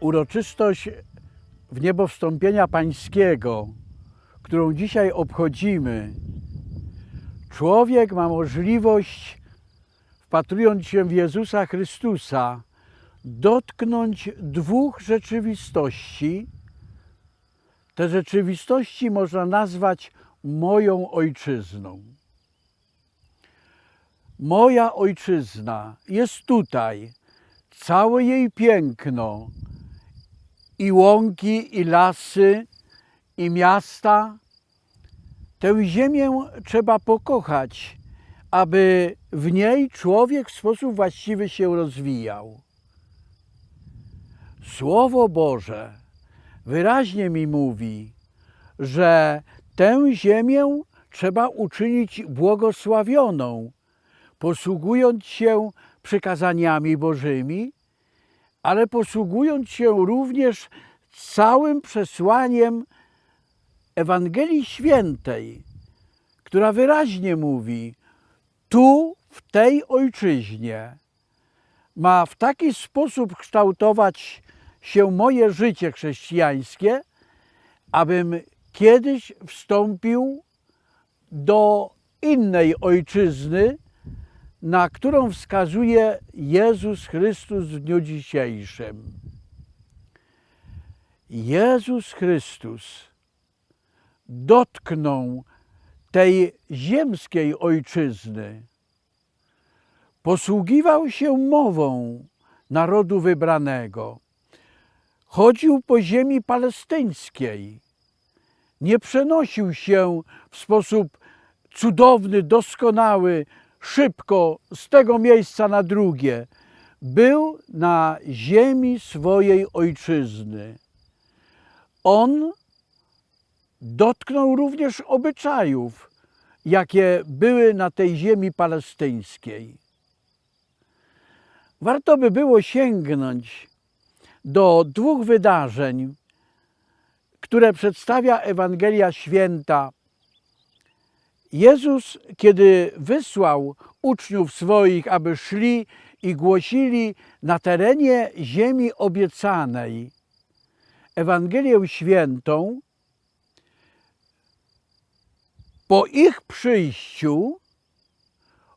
uroczystość w niebo wstąpienia Pańskiego, którą dzisiaj obchodzimy, człowiek ma możliwość, wpatrując się w Jezusa Chrystusa, dotknąć dwóch rzeczywistości. Te rzeczywistości można nazwać moją ojczyzną. Moja ojczyzna jest tutaj, całe jej piękno, i łąki, i lasy, i miasta. Tę ziemię trzeba pokochać, aby w niej człowiek w sposób właściwy się rozwijał. Słowo Boże wyraźnie mi mówi, że tę ziemię trzeba uczynić błogosławioną, posługując się przykazaniami Bożymi, ale posługując się również całym przesłaniem Ewangelii Świętej, która wyraźnie mówi: Tu, w tej ojczyźnie, ma w taki sposób kształtować się moje życie chrześcijańskie, abym kiedyś wstąpił do innej ojczyzny, na którą wskazuje Jezus Chrystus w dniu dzisiejszym. Jezus Chrystus dotknął tej ziemskiej ojczyzny. Posługiwał się mową narodu wybranego. Chodził po ziemi palestyńskiej. Nie przenosił się w sposób cudowny, doskonały, szybko z tego miejsca na drugie. Był na ziemi swojej ojczyzny. On dotknął również obyczajów, jakie były na tej ziemi palestyńskiej. Warto by było sięgnąć do dwóch wydarzeń, które przedstawia Ewangelia Święta. Jezus, kiedy wysłał uczniów swoich, aby szli i głosili na terenie ziemi obiecanej Ewangelię Świętą, po ich przyjściu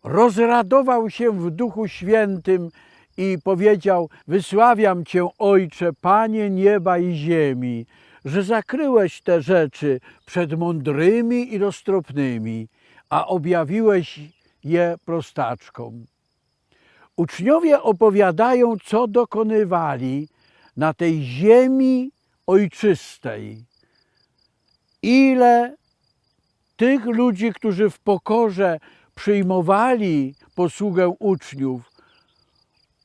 rozradował się w Duchu Świętym i powiedział: Wysławiam Cię, Ojcze, Panie nieba i ziemi, że zakryłeś te rzeczy przed mądrymi i roztropnymi, a objawiłeś je prostaczkom. Uczniowie opowiadają, co dokonywali na tej ziemi ojczystej. Ile tych ludzi, którzy w pokorze przyjmowali posługę uczniów,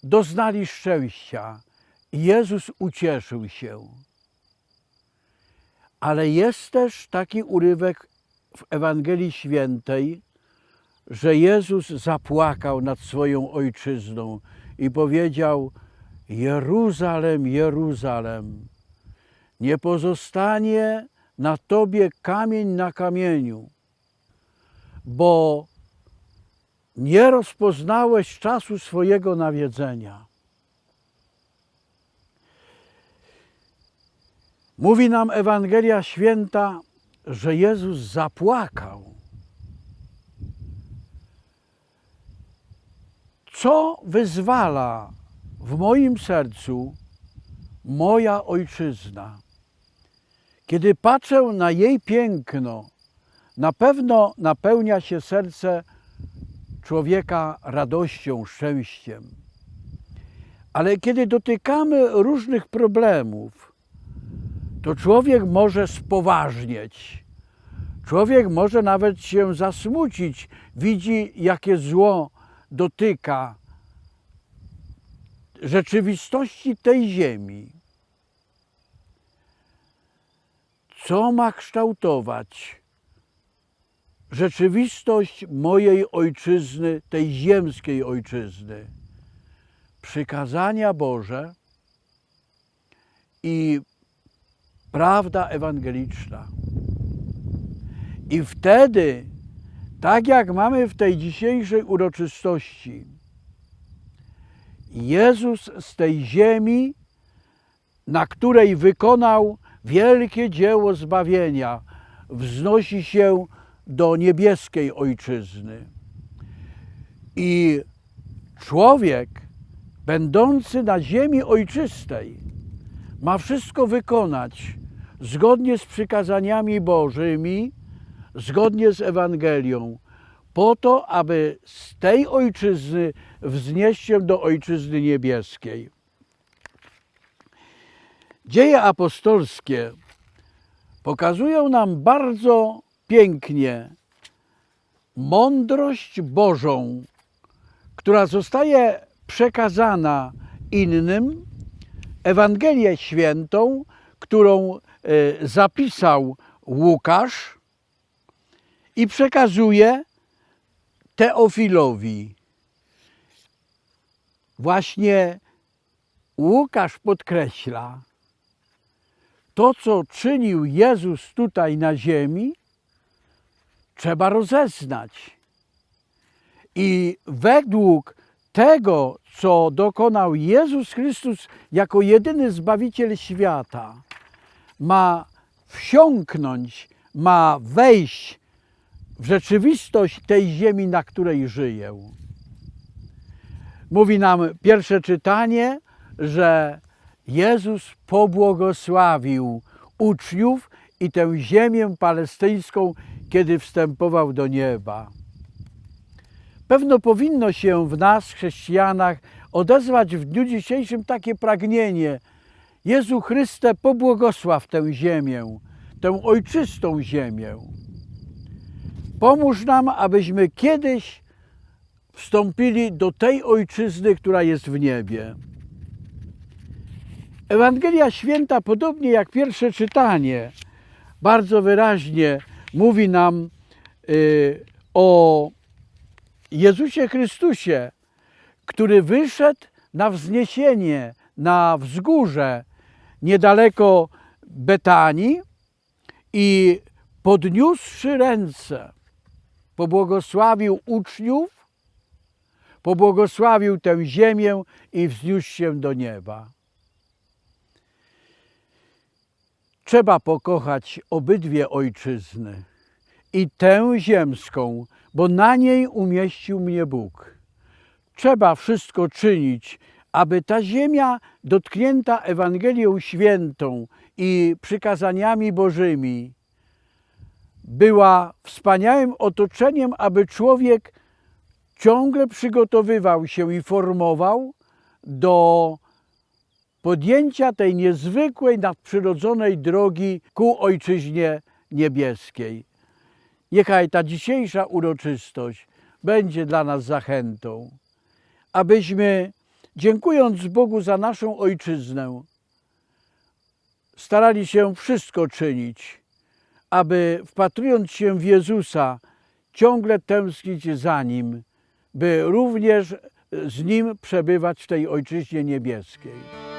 doznali szczęścia. Jezus ucieszył się. Ale jest też taki urywek w Ewangelii Świętej, że Jezus zapłakał nad swoją ojczyzną i powiedział: Jeruzalem, Jeruzalem, nie pozostanie na tobie kamień na kamieniu, bo nie rozpoznałeś czasu swojego nawiedzenia. Mówi nam Ewangelia Święta, że Jezus zapłakał. Co wyzwala w moim sercu moja ojczyzna? Kiedy patrzę na jej piękno, na pewno napełnia się serce człowieka radością, szczęściem. Ale kiedy dotykamy różnych problemów, to człowiek może spoważnieć. Człowiek może nawet się zasmucić, widzi, jakie zło dotyka rzeczywistości tej ziemi. Co ma kształtować rzeczywistość mojej ojczyzny, tej ziemskiej ojczyzny? Przykazania Boże i prawda ewangeliczna. I wtedy, tak jak mamy w tej dzisiejszej uroczystości, Jezus z tej ziemi na której wykonał wielkie dzieło zbawienia, wznosi się do niebieskiej ojczyzny. I człowiek, będący na ziemi ojczystej, ma wszystko wykonać zgodnie z przykazaniami Bożymi, zgodnie z Ewangelią, po to, aby z tej ojczyzny wznieść się do ojczyzny niebieskiej. Dzieje apostolskie pokazują nam bardzo pięknie mądrość Bożą, która zostaje przekazana innym, Ewangelię świętą, którą zapisał Łukasz i przekazuje Teofilowi. Właśnie Łukasz podkreśla, to co czynił Jezus tutaj na ziemi, trzeba rozeznać. I według tego, co dokonał Jezus Chrystus jako jedyny Zbawiciel świata, ma wsiąknąć, ma wejść w rzeczywistość tej ziemi, na której żyję. Mówi nam pierwsze czytanie, że Jezus pobłogosławił uczniów i tę ziemię palestyńską, kiedy wstępował do nieba. Pewno powinno się w nas, chrześcijanach, odezwać w dniu dzisiejszym takie pragnienie. Jezu Chryste, pobłogosław tę ziemię, tę ojczystą ziemię. Pomóż nam, abyśmy kiedyś wstąpili do tej ojczyzny, która jest w niebie. Ewangelia Święta, podobnie jak pierwsze czytanie, bardzo wyraźnie mówi nam y, o Jezusie Chrystusie, który wyszedł na wzniesienie, na wzgórze niedaleko Betanii i podniósłszy ręce, pobłogosławił uczniów, pobłogosławił tę ziemię i wzniósł się do nieba. Trzeba pokochać obydwie ojczyzny i tę ziemską, bo na niej umieścił mnie Bóg. Trzeba wszystko czynić, aby ta ziemia dotknięta Ewangelią Świętą i przykazaniami Bożymi była wspaniałym otoczeniem, aby człowiek ciągle przygotowywał się i formował do podjęcia tej niezwykłej, nadprzyrodzonej drogi ku Ojczyźnie Niebieskiej. Niechaj ta dzisiejsza uroczystość będzie dla nas zachętą, abyśmy, dziękując Bogu za naszą Ojczyznę, starali się wszystko czynić, aby wpatrując się w Jezusa, ciągle tęsknić za Nim, by również z Nim przebywać w tej Ojczyźnie Niebieskiej.